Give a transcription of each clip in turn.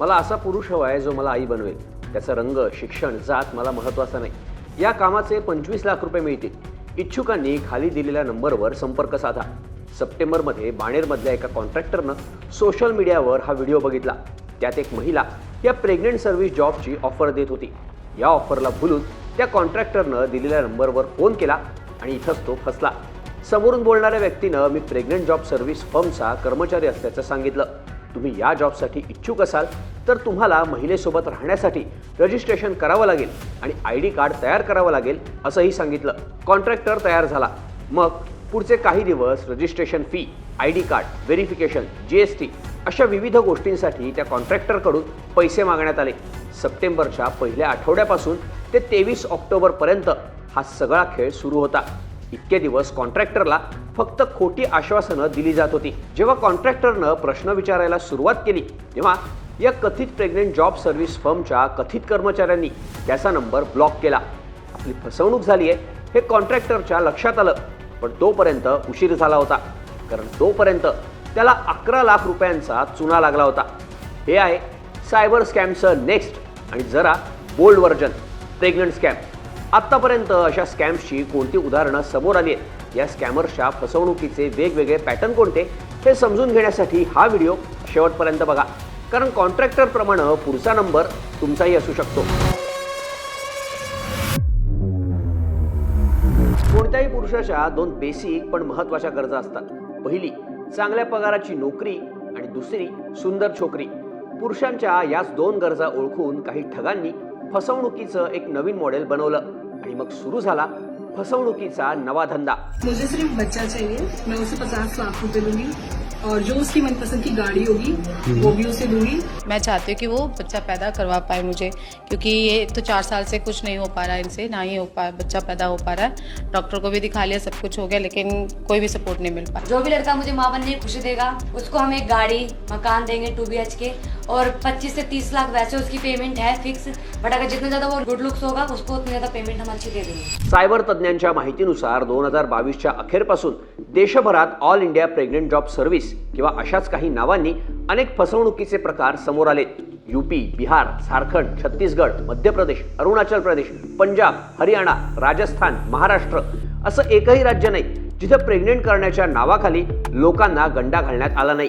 मला असा पुरुष हवा आहे जो मला आई बनवेल. त्याचा रंग शिक्षण जात मला महत्त्वाचा नाही. या कामाचे पंचवीस लाख रुपये मिळतील. इच्छुकांनी खाली दिलेल्या नंबरवर संपर्क साधा. सप्टेंबरमध्ये बाणेरमधल्या एका कॉन्ट्रॅक्टरनं सोशल मीडियावर हा व्हिडिओ बघितला. त्यात एक महिला या प्रेग्नेंट सर्व्हिस जॉबची ऑफर देत होती. या ऑफरला भुलून त्या कॉन्ट्रॅक्टरनं दिलेल्या नंबरवर फोन केला आणि इथंच तो फसला. समोरून बोलणाऱ्या व्यक्तीनं मी प्रेग्नेंट जॉब सर्व्हिस फर्मचा कर्मचारी असल्याचं सांगितलं. तुम्ही या जॉबसाठी इच्छुक असाल तर तुम्हाला महिलेसोबत राहण्यासाठी रजिस्ट्रेशन करावं लागेल आणि आय डी कार्ड तयार करावं लागेल असंही सांगितलं. कॉन्ट्रॅक्टर तयार झाला. मग पुढचे काही दिवस registration fee I D card verification G S T अशा विविध गोष्टींसाठी त्या कॉन्ट्रॅक्टरकडून पैसे मागण्यात आले. सप्टेंबरच्या पहिल्या आठवड्यापासून ते तेवीस ऑक्टोबरपर्यंत हा सगळा खेळ सुरू होता. इतके दिवस कॉन्ट्रॅक्टरला फक्त खोटी आश्वासनं दिली जात होती. जेव्हा कॉन्ट्रॅक्टरनं प्रश्न विचारायला सुरुवात केली तेव्हा या कथित प्रेग्नेंट जॉब सर्व्हिस फर्मच्या कथित कर्मचाऱ्यांनी त्याचा नंबर ब्लॉक केला. आपली फसवणूक झाली आहे हे कॉन्ट्रॅक्टरच्या लक्षात आलं पण तोपर्यंत उशीर झाला होता. कारण तोपर्यंत त्याला अकरा लाख रुपयांचा चुना लागला होता. हे आहे सायबर स्कॅमचं नेक्स्ट आणि जरा बोल्ड व्हर्जन प्रेग्नंट स्कॅम. आत्तापर्यंत अशा स्कॅम्सची कोणती उदाहरणं समोर आली आहेत? या स्कॅमर्सच्या फसवणुकीचे वेगवेगळे पॅटर्न कोणते? हे समजून घेण्यासाठी हा व्हिडिओ शेवटपर्यंत बघा. कारण कॉन्ट्रॅक्टरप्रमाणे पुढचा नंबर तुमचाही असू शकतो. कोणत्याही पुरुषाच्या दोन बेसिक पण महत्त्वाच्या गरजा असतात. पहिली चांगल्या पगाराची नोकरी आणि दुसरी सुंदर छोकरी. पुरुषांच्या याच दोन गरजा ओळखून काही ठगांनी फसवणुकीचं एक नवीन मॉडेल बनवलं. आणि मग सुरू झाला फसवणुकीचा नवा धंदा. मुझे सिर्फ बच्चा चाहिए। मैं उसे पचास लाख रुपए दूंगी। और जो उसकी मनपसंद की गाड़ी होगी वो भी उसे दूंगी। मैं चाहती हूँ कि वो बच्चा पैदा करवा पाए मुझे क्योंकि ये तो चार साल से कुछ नहीं हो पा रहा है इनसे ना ही हो पा बच्चा पैदा हो पा रहा है। डॉक्टर को भी दिखा लिया सब कुछ हो गया लेकिन कोई भी सपोर्ट नहीं मिल पाया। जो भी लड़का मुझे माँ बनने की खुशी देगा उसको हम एक गाड़ी मकान देंगे टू बी के। और 25 से 30 लाख वैसे उसकी पेमेंट है फिक्स बट अगर जितना ज्यादा वो गुड लुक्स होगा उसको उतना ज्यादा पेमेंट हम अच्छी दे देंगे। सायबर तज्ज्ञांच्या माहितीनुसार दोन हजार बावीसच्या अखेरपासून देशभरात all India pregnant job service किंवा अशाच काही नावांनी अनेक फसवणुकीचे प्रकार समोर आले. यूपी बिहार झारखंड छत्तीसगड मध्य प्रदेश अरुणाचल प्रदेश पंजाब हरियाणा राजस्थान महाराष्ट्र असं एकही राज्य नाही जिथं प्रेग्नेंट करण्याच्या नावाखाली लोकांना गंडा घालण्यात आला नाही.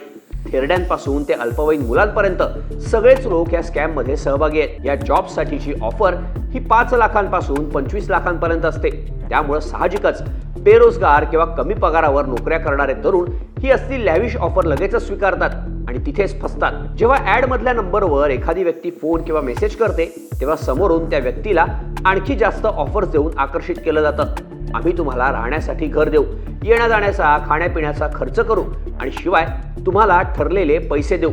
थेरड्यांपासून ते अल्पवयीन मुलांपर्यंत सगळेच लोक या स्कॅममध्ये सहभागी आहेत. या जॉबसाठीची ऑफर ही पाच लाखांपासून पंचवीस लाखांपर्यंत असते. त्यामुळं साहजिकच बेरोजगार किंवा कमी पगारावर नोकऱ्या करणारे तरुण ही असली लॅविश ऑफर लगेचच स्वीकारतात आणि तिथेच फसतात. जेव्हा ऍड मधल्या नंबरवर एखादी व्यक्ती फोन किंवा मेसेज करते तेव्हा समोरून त्या व्यक्तीला आणखी जास्त ऑफर्स देऊन आकर्षित केलं जातं. आम्ही तुम्हाला राहण्यासाठी घर देऊ येण्या जाण्याचा खाण्यापिण्याचा खर्च करू आणि शिवाय तुम्हाला ठरलेले पैसे देऊ.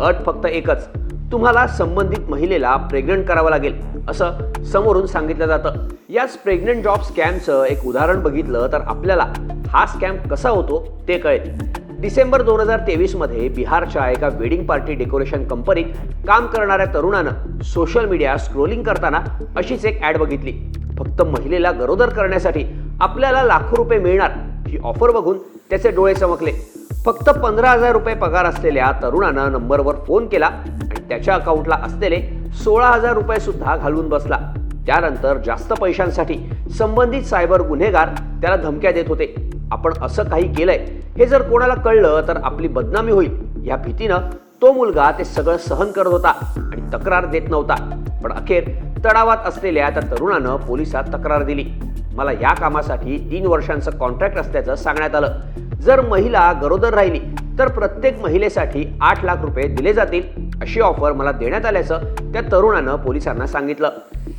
अट फक्त एकच तुम्हाला संबंधित महिलेला प्रेग्नंट करावं लागेल असं समोरून सांगितलं जातं. याच प्रेग्नंट जॉब स्कॅमचं एक उदाहरण बघितलं तर आपल्याला हा स्कॅम कसा होतो ते कळेल. डिसेंबर दोन हजार तेवीसमध्ये बिहारच्या एका वेडिंग पार्टी डेकोरेशन कंपनीत काम करणाऱ्या तरुणानं सोशल मीडिया स्क्रोलिंग करताना अशीच एक ॲड बघितली. फक्त महिलेला गरोदर करण्यासाठी आपल्याला लाखो रुपये मिळणार ही ऑफर बघून त्याचे डोळे चमकले. फक्त पंधरा हजार रुपये पगार असलेल्या तरुणानं नंबरवर फोन केला आणि त्याच्या अकाउंटला असलेले सोळा हजार रुपये सुद्धा घालून बसला. त्यानंतर जास्त पैशांसाठी संबंधित सायबर गुन्हेगार त्याला धमक्या देत होते. आपण असं काही केलंय हे जर कोणाला कळलं तर आपली बदनामी होईल. या भीतीनं तो मुलगा ते सगळं सहन करत होता आणि तक्रार देत नव्हता. पण अखेर तडावात असलेल्या त्या तरुणानं पोलिसात तक्रार दिली. मला या कामासाठी तीन वर्षांचं कॉन्ट्रॅक्ट असल्याचं सांगण्यात आलं. जर महिला गरोदर राहिली तर प्रत्येक महिलेसाठी आठ लाख रुपये दिले जातील अशी ऑफर मला देण्यात आल्याचं त्या तरुणानं पोलिसांना सांगितलं.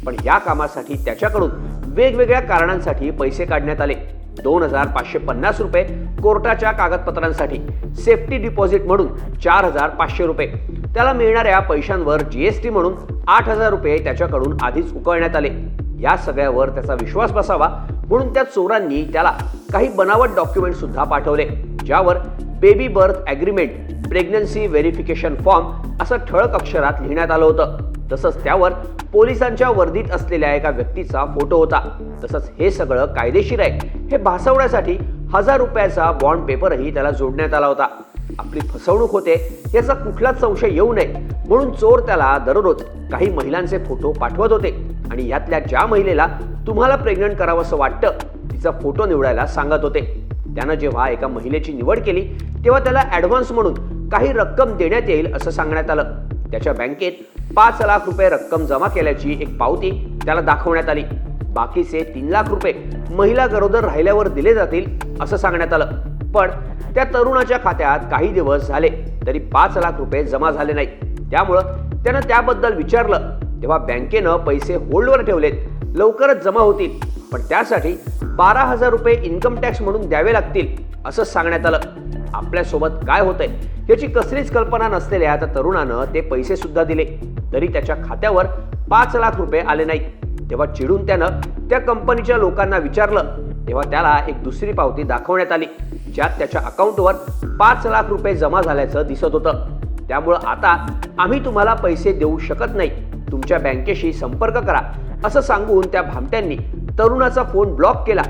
पण या कामासाठी त्याच्याकडून वेगवेगळ्या कारणांसाठी पैसे काढण्यात आले. दोन हजार पाचशे पन्नास रुपये कोर्टाच्या कागदपत्रांसाठी. सेफ्टी डिपॉझिट म्हणून चार हजार पाचशे रुपये. त्याला मिळणाऱ्या पैशांवर जीएसटी म्हणून आठ हजार रुपये त्याच्याकडून आधीच उकळण्यात आले. या सगळ्यावर त्याचा विश्वास बसावा म्हणून त्या चोरांनी त्याला काही बनावट डॉक्युमेंट सुद्धा पाठवले ज्यावर baby birth agreement pregnancy verification form असं ठळक अक्षरात लिहिण्यात आलं होतं. तसंच त्यावर पोलिसांच्या वर्दीत असलेल्या एका व्यक्तीचा फोटो होता. तसंच हे सगळं कायदेशीर आहे. हे भासवण्यासाठी हजार रुपयाचा बॉन्ड पेपरही त्याला जोडण्यात आला होता. आपली फसवणूक होते याचा कुठलाच संशय येऊ नये म्हणून चोर त्याला दररोज काही महिलांचे फोटो पाठवत होते. आणि यातल्या ज्या महिलेला तुम्हाला प्रेग्नंट करावंसं वाटतं तिचा फोटो निवडायला सांगत होते. त्यानं जेव्हा एका महिलेची निवड केली तेव्हा त्याला ॲडव्हान्स म्हणून काही रक्कम देण्यात येईल असं सांगण्यात आलं. त्याच्या बँकेत पाच लाख रुपये रक्कम जमा केल्याची एक पावती त्याला दाखवण्यात आली. बाकीचे तीन लाख रुपये महिला गरोदर राहिल्यावर दिले जातील असं सांगण्यात आलं. पण त्या तरुणाच्या खात्यात काही दिवस झाले तरी पाच लाख रुपये जमा झाले नाही त्यामुळं त्यानं त्याबद्दल विचारलं. तेव्हा बँकेनं पैसे होल्डवर ठेवलेत. लवकरच जमा होतील. पण त्यासाठी बारा हजार रुपये इन्कम टॅक्स म्हणून द्यावे लागतील असं सांगण्यात आलं. आपल्यासोबत काय होतंय याची कसलीच कल्पना नसलेल्या त्या तरुणानं ते पैसे सुद्धा दिले. तरी त्याच्या खात्यावर पाच लाख रुपये आले नाही तेव्हा चिडून त्यानं त्या कंपनीच्या लोकांना विचारलं. तेव्हा त्याला एक दुसरी पावती दाखवण्यात आली ज्यात त्याच्या अकाउंटवर पाच लाख रुपये जमा झाल्याचं दिसत होतं. त्यामुळं आता आम्ही तुम्हाला पैसे देऊ शकत नाही. तुमच्या बँकेशी संपर्क करा असं सांगून त्या भामट्यांनी तरुणाचा फोन ब्लॉक केला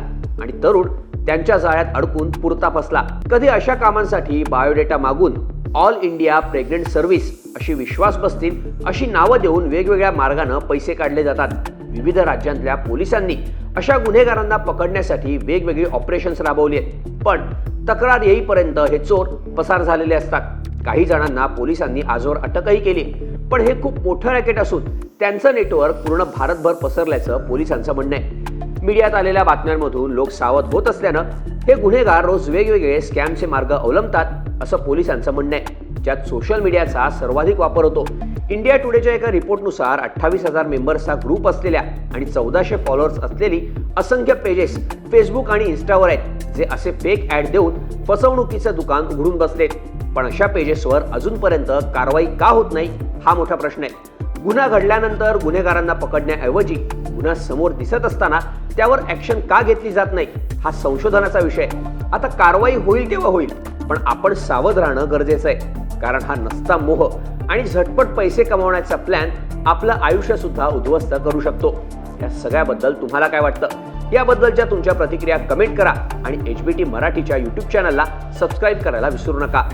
आणि तरुण त्यांच्या जाळ्यात अडकून पुरता फसला. कधी अशा कामांसाठी बायोडेटा मागून ऑल इंडिया प्रेग्नंट सर्व्हिस अशी विश्वास बसतील अशी नावं देऊन वेगवेगळ्या मार्गानं पैसे काढले जातात. विविध राज्यांतल्या पोलिसांनी अशा गुन्हेगारांना पकडण्यासाठी वेगवेगळी ऑपरेशन्स राबवली आहेत. पण तक्रार येईपर्यंत हे चोर पसार झालेले असतात. काही जणांना पोलिसांनी आजवर अटकही केली. पण हे खूप मोठं रॅकेट असून त्यांचं नेटवर्क पूर्ण भारतभर पसरल्याचं पोलिसांचं म्हणणं आहे. मीडियात आलेल्या बातम्यांमधून लोक सावध होत असल्यानं हे गुन्हेगार रोज वेगवेगळे स्कॅमचे मार्ग अवलंबतात असं पोलिसांचं म्हणणं आहे. ज्यात सोशल मीडियाचा सर्वाधिक वापर होतो. इंडिया टुडेच्या एका रिपोर्टनुसार अठ्ठावीस हजार मेंबर्सचा ग्रुप असलेल्या आणि चौदाशे फॉलोअर्स असलेली असंख्य पेजेस फेसबुक आणि इन्स्टावर आहेत जे असे फेक ॲड देऊन फसवणुकीचं दुकान उघडून बसलेत. पण अशा पेजेसवर अजूनपर्यंत कारवाई का होत नाही हा मोठा प्रश्न आहे. गुन्हा घडल्यानंतर गुन्हेगारांना पकडण्याऐवजी गुन्हा समोर दिसत असताना त्यावर ॲक्शन का घेतली जात नाही हा संशोधनाचा विषय आता कारवाई होईल तेव्हा होईल पण आपण सावध राहणं गरजेचं आहे. कारण हा नसता मोह आणि झटपट पैसे कमावण्याचा प्लॅन आपलं आयुष्य सुद्धा उद्ध्वस्त करू शकतो. या सगळ्याबद्दल तुम्हाला काय वाटतं? याबद्दलच्या तुमच्या प्रतिक्रिया कमेंट करा आणि एच बी टी मराठीच्या यूट्यूब चॅनलला सबस्क्राईब करायला विसरू नका.